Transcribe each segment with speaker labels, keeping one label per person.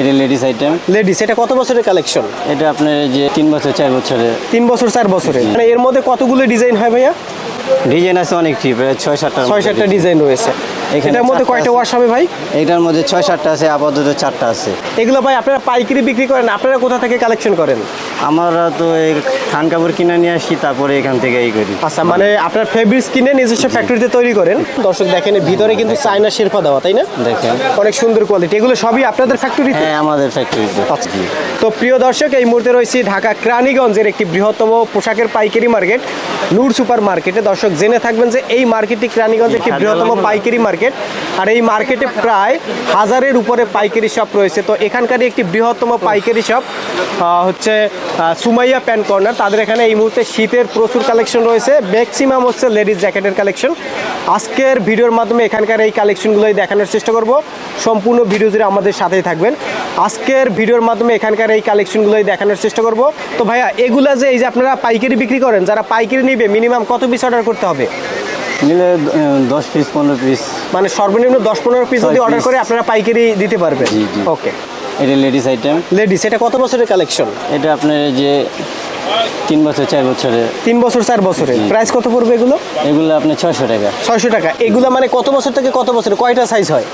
Speaker 1: এটা ladies item
Speaker 2: ladies এটা কত বছরের কালেকশন
Speaker 1: এটা আপনার যে তিন বছর চার বছরের।
Speaker 2: তিন বছর চার বছরের। মানে এর মধ্যে কতগুলো ডিজাইন হয় ভাইয়া?
Speaker 1: ডিজাইন আছে অনেকটি প্রায় ছয় সাতটা
Speaker 2: ছয় সাতটা ডিজাইন রয়েছে। এটার মধ্যে কয়টা ওয়াশ হবে ভাই?
Speaker 1: এটার মধ্যে ছয় সাতটা আছে আপাতত চারটা আছে।
Speaker 2: এগুলো ভাই আপনারা পাইকারি বিক্রি করেন আপনারা কোথা থেকে কালেকশন করেন?
Speaker 1: আমরা তো খান কাপড় কিনে নিয়ে আসি তারপরে এখান থেকে এই করি।
Speaker 2: আচ্ছা মানে আপনার ফেব্রিক্স কিনে নিজস্ব ফ্যাক্টরিতে তৈরি করেন। দর্শক দেখেন ভিতরে কিন্তু চায়না শেরফা দেওয়া তাই না?
Speaker 1: দেখেন।
Speaker 2: অনেক সুন্দর কোয়ালিটি এগুলো সবই আপনাদের ফ্যাক্টরিতে
Speaker 1: হ্যাঁ আমাদের ফ্যাক্টরিতে
Speaker 2: আচ্ছা। তো প্রিয় দর্শক এই মুহূর্তে রয়েছি ঢাকা ক্রানীগঞ্জের একটি বৃহত্তম পোশাকের পাইকারি মার্কেট। নূর সুপার মার্কেটে। দর্শক জেনে থাকবেন যে এই মার্কেটটি ক্রানীগঞ্জের একটি বৃহত্তম পাইকারি মার্কেট। আর এই মার্কেটে প্রায় হাজারের উপরে পাইকারি শপ রয়েছে। তো এখানকারই একটি বৃহত্তম পাইকারি শপ হচ্ছে সুমাইয়া প্যান কর্নার। তাদের এখানে এই মুহূর্তে শীতের প্রচুর কালেকশন রয়েছে। ম্যাক্সিমাম হচ্ছে লেডিস জ্যাকেটের কালেকশন। আজকের ভিডিওর মাধ্যমে এখানকার এই কালেকশনগুলোই দেখানোর চেষ্টা করব। সম্পূর্ণ ভিডিও জুড়ে আমাদের সাথেই থাকবেন। আজকের ভিডিওর মাধ্যমে এখানকার এই কালেকশনগুলোই দেখানোর চেষ্টা করব। তো ভাইয়া এগুলা যে এই যে আপনারা পাইকারি বিক্রি করেন যারা পাইকারি নিবে? মিনিমাম কত পিস অর্ডার করতে হবে?
Speaker 1: নিলে দশ পিস পনেরো পিস
Speaker 2: মানে সর্বনিম্ন দশ পনেরো পিস যদি অর্ডার করে আপনারা পাইকারি দিতে পারবেন। ওকে
Speaker 1: এটা লেডিস আইটেম
Speaker 2: লেডিস এটা কত বছরের কালেকশন
Speaker 1: এটা আপনার যে তিন বছর চার বছরের
Speaker 2: তিন বছর চার বছরের প্রাইস কত পড়বে এগুলো?
Speaker 1: এগুলো আপনার ছয়শো টাকা।
Speaker 2: ছয়শো টাকা। এগুলো মানে কত বছর থেকে কত বছর? কয়টা সাইজ হয়?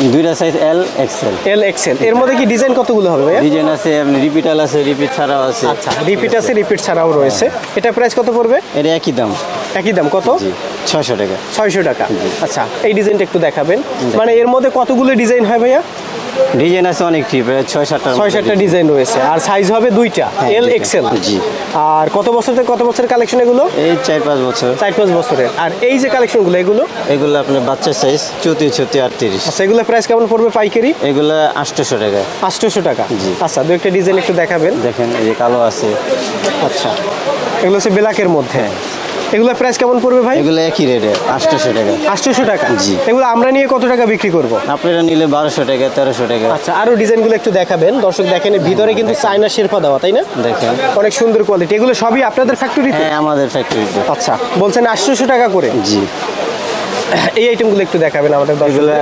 Speaker 1: দুইটা size L XL
Speaker 2: L XL এর মধ্যে কি ডিজাইন কতগুলো হবে ভাইয়া?
Speaker 1: ডিজাইন আছে আপনি রিপিটাল আছে রিপিট ছাড়াও আছে।
Speaker 2: আচ্ছা রিপিট আছে রিপিট ছাড়াও রয়েছে। এটা প্রাইস কত পড়বে?
Speaker 1: এটা একই দাম।
Speaker 2: একই দাম কত?
Speaker 1: ছয়শো টাকা।
Speaker 2: ছয়শো টাকা। আচ্ছা এই ডিজাইনটা একটু দেখাবেন। মানে এর মধ্যে কতগুলো ডিজাইন হয় ভাইয়া?
Speaker 1: ডিজাইন আছে অনেকটি প্রায় ছয় সাতটা
Speaker 2: ছয় সাতটা ডিজাইন রয়েছে। আর সাইজ হবে দুইটা
Speaker 1: হ্যাঁ,
Speaker 2: এল
Speaker 1: দুইটা।
Speaker 2: এক্সেল
Speaker 1: জি।
Speaker 2: আর কত বছর থেকে কত বছরের কালেকশন এগুলো?
Speaker 1: এই চার পাঁচ বছর।
Speaker 2: চার পাঁচ বছরের। আর এই যে কালেকশনগুলো এগুলো?
Speaker 1: এগুলো আপনার বাচ্চার সাইজ চৌত্রিশ ছত্রিশ আটত্রিশ।
Speaker 2: আচ্ছা এগুলো প্রাইস কেমন পড়বে পাইকারি?
Speaker 1: এগুলো আটশোশো টাকা।
Speaker 2: আটশোশো টাকা।
Speaker 1: জি।
Speaker 2: আচ্ছা দু একটা ডিজাইন একটু দেখাবেন।
Speaker 1: দেখেন এই যে কালো আছে।
Speaker 2: আচ্ছা এগুলো হচ্ছে ব্ল্যাকের মধ্যে। এগুলো প্রাইস কেমন পড়বে ভাই?
Speaker 1: এগুলো একই রেটে আটশোশো টাকা।
Speaker 2: আটশোশো টাকা?
Speaker 1: জি।
Speaker 2: এগুলো আমরা নিয়ে কত টাকা বিক্রি করব?
Speaker 1: আপনারা নিলে বারোশো টাকা তেরোশো টাকা।
Speaker 2: আচ্ছা আরও ডিজাইনগুলো একটু দেখাবেন। দর্শক দেখেন ভিতরে কিন্তু চায়না শেরফা দেওয়া তাই না?
Speaker 1: দেখেন।
Speaker 2: অনেক সুন্দর কোয়ালিটি এগুলো সবই আপনাদের ফ্যাক্টরিতে
Speaker 1: হ্যাঁ আমাদের ফ্যাক্টরিতে
Speaker 2: আচ্ছা বলছেন আটশোশো টাকা করে?
Speaker 1: জি।
Speaker 2: এই আইটেমগুলো একটু দেখাবেন আমাদের
Speaker 1: এগুলো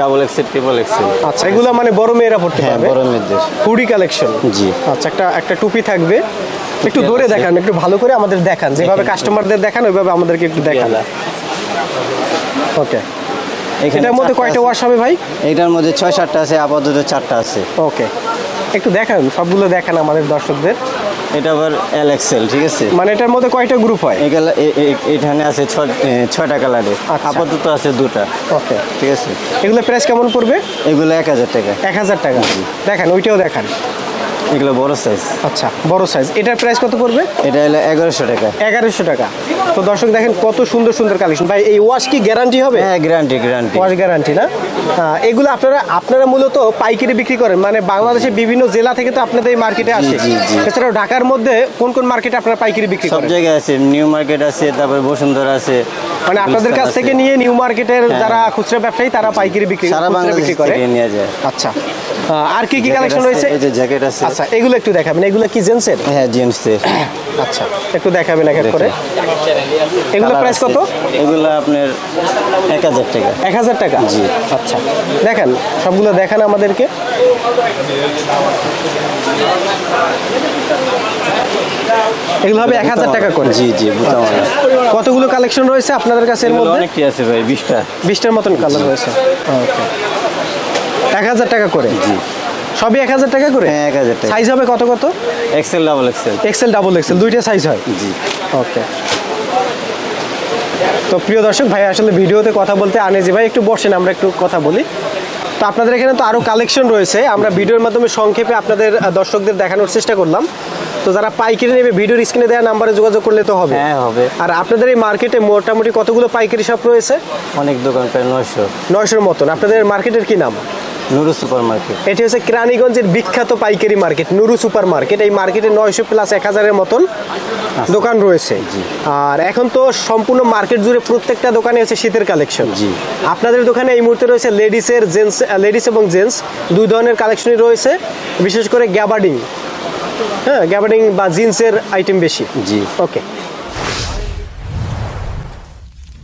Speaker 1: ডাবল এক্সেল ট্রিপল এক্সেল
Speaker 2: আচ্ছা এগুলো মানে বড় মেয়েরা পড়তে
Speaker 1: হ্যাঁ
Speaker 2: পারবে?
Speaker 1: বড় মেয়েদের।
Speaker 2: হুডি কালেকশন
Speaker 1: জি।
Speaker 2: আচ্ছা একটা একটা টুপি থাকবে। একটু ধরে দেখান একটু ভালো করে আমাদের দেখান। যেভাবে কাস্টমারদের দেখান ওইভাবে আমাদেরকে একটু দেখান। ওকে। এটার মধ্যে কয়টা ওয়াশ হবে ভাই?
Speaker 1: এটার মধ্যে ছয় সাতটা আছে আপাতত চারটা আছে।
Speaker 2: ওকে। একটু দেখান সবগুলো দেখান আমাদের দর্শকদের।
Speaker 1: এটা আবার এল এক্সেল ঠিক আছে?
Speaker 2: মানে এটার মধ্যে কয়টা গ্রুপ হয়?
Speaker 1: এখানে আছে ছয়টা কালারে
Speaker 2: আচ্ছা।
Speaker 1: আপাতত আছে দুটা।
Speaker 2: ওকে।
Speaker 1: ঠিক আছে?
Speaker 2: এগুলো প্রাইস কেমন পড়বে?
Speaker 1: এগুলো এক হাজার টাকা।
Speaker 2: এক হাজার টাকা। দেখান ওইটাও দেখান।
Speaker 1: এগুলো বড় সাইজ
Speaker 2: আচ্ছা বড় সাইজ এটার প্রাইস কত পড়বে?
Speaker 1: এটা হলো এগারোশো টাকা।
Speaker 2: এগারোশো টাকা। তো দর্শক দেখেন কত সুন্দর সুন্দর কালেকশন ভাই এই ওয়াশ কি গ্যারান্টি হবে?
Speaker 1: হ্যাঁ গ্যারান্টি গ্যারান্টি
Speaker 2: ওয়াশ গ্যারান্টি না? আহ, এগুলো আপনারা আপনারা মূলত পাইকারি বিক্রি করেন। মানে বাংলাদেশের বিভিন্ন জেলা থেকে তো আপনাদের এই মার্কেটে আসে। এছাড়াও ঢাকার মধ্যে কোন কোন মার্কেটে আপনারা পাইকারি বিক্রি করেন?
Speaker 1: সব জায়গায় আছে। নিউ মার্কেট আছে তারপরে বসুন্ধরা আছে
Speaker 2: মানে আপনাদের কাছ থেকে নিয়ে নিউ মার্কেটের
Speaker 1: হ্যাঁ।
Speaker 2: যারা খুচরা ব্যবসায়ী তারা পাইকারি বিক্রি
Speaker 1: সারা
Speaker 2: বিক্রি করে।
Speaker 1: নিয়ে যায়।
Speaker 2: আচ্ছা। আর কি কি কালেকশন রয়েছে?
Speaker 1: এই যে জ্যাকেট আছে।
Speaker 2: আচ্ছা এগুলো একটু দেখাবেন। এগুলো কি জেন্সের
Speaker 1: হ্যাঁ জিন্সের
Speaker 2: আচ্ছা একটু দেখাবেন এক এক করে। এগুলো প্রাইস কত?
Speaker 1: এগুলো আপনার এক হাজার টাকা।
Speaker 2: এক হাজার টাকা?
Speaker 1: জি।
Speaker 2: আচ্ছা দেখেন সবগুলো দেখান আমাদেরকে। এগুলো হবে এক হাজার টাকা করে।
Speaker 1: জি জি বুঝতে
Speaker 2: কতগুলো কালেকশন রয়েছে আপনাদের কাছে এর মধ্যে?
Speaker 1: অনেকটি আছে ভাই বিশটা।
Speaker 2: বিশটার মতন কালার রয়েছে। ওকে এক হাজার টাকা করে?
Speaker 1: জি।
Speaker 2: সবই এক হাজার টাকা করে?
Speaker 1: হ্যাঁ এক হাজার টাকা।
Speaker 2: সাইজ হবে কত কত?
Speaker 1: XL double XL
Speaker 2: XL double XL দুইটা সাইজ হয়?
Speaker 1: জি।
Speaker 2: ওকে তো প্রিয় দর্শক ভাই আসলে ভিডিওতে কথা বলতে আনেজি ভাই একটু বসেন আমরা একটু কথা বলি। তো আপনাদের এখানে তো আরও কালেকশন রয়েছে। আমরা ভিডিওর মাধ্যমে সংক্ষেপে আপনাদের দর্শকদের দেখানোর চেষ্টা করলাম। তো যারা পাইকারি নেবে ভিডিওর স্ক্রিনে দেওয়া নাম্বারে যোগাযোগ করলে তো হবে।
Speaker 1: হ্যাঁ হবে।
Speaker 2: আর আপনাদের এই মার্কেটে মোটামুটি কতগুলো পাইকারি শপ রয়েছে?
Speaker 1: অনেক দোকান প্রায় নয়শো।
Speaker 2: নয়শোর মতন। আপনাদের মার্কেটের কি নাম?
Speaker 1: নুরু সুপার মার্কেট
Speaker 2: এটি হচ্ছে কেরানীগঞ্জের বিখ্যাত পাইকারি মার্কেট নুরু সুপার মার্কেট এই মার্কেটে নয়শো প্লাস এক হাজারের মতন দোকান রয়েছে। আর এখন তো সম্পূর্ণ মার্কেট জুড়ে প্রত্যেকটা দোকানে হচ্ছে শীতের কালেকশন।
Speaker 1: জি।
Speaker 2: আপনাদের দোকানে এই মুহূর্তে রয়েছে লেডিসের জেন্টস লেডিস এবং জেন্টস। দুই ধরনের কালেকশনই রয়েছে। বিশেষ করে গ্যাবার্ডিং। হ্যাঁ গ্যাবার্ডিং বা জিন্সের আইটেম বেশি।
Speaker 1: জি।
Speaker 2: ওকে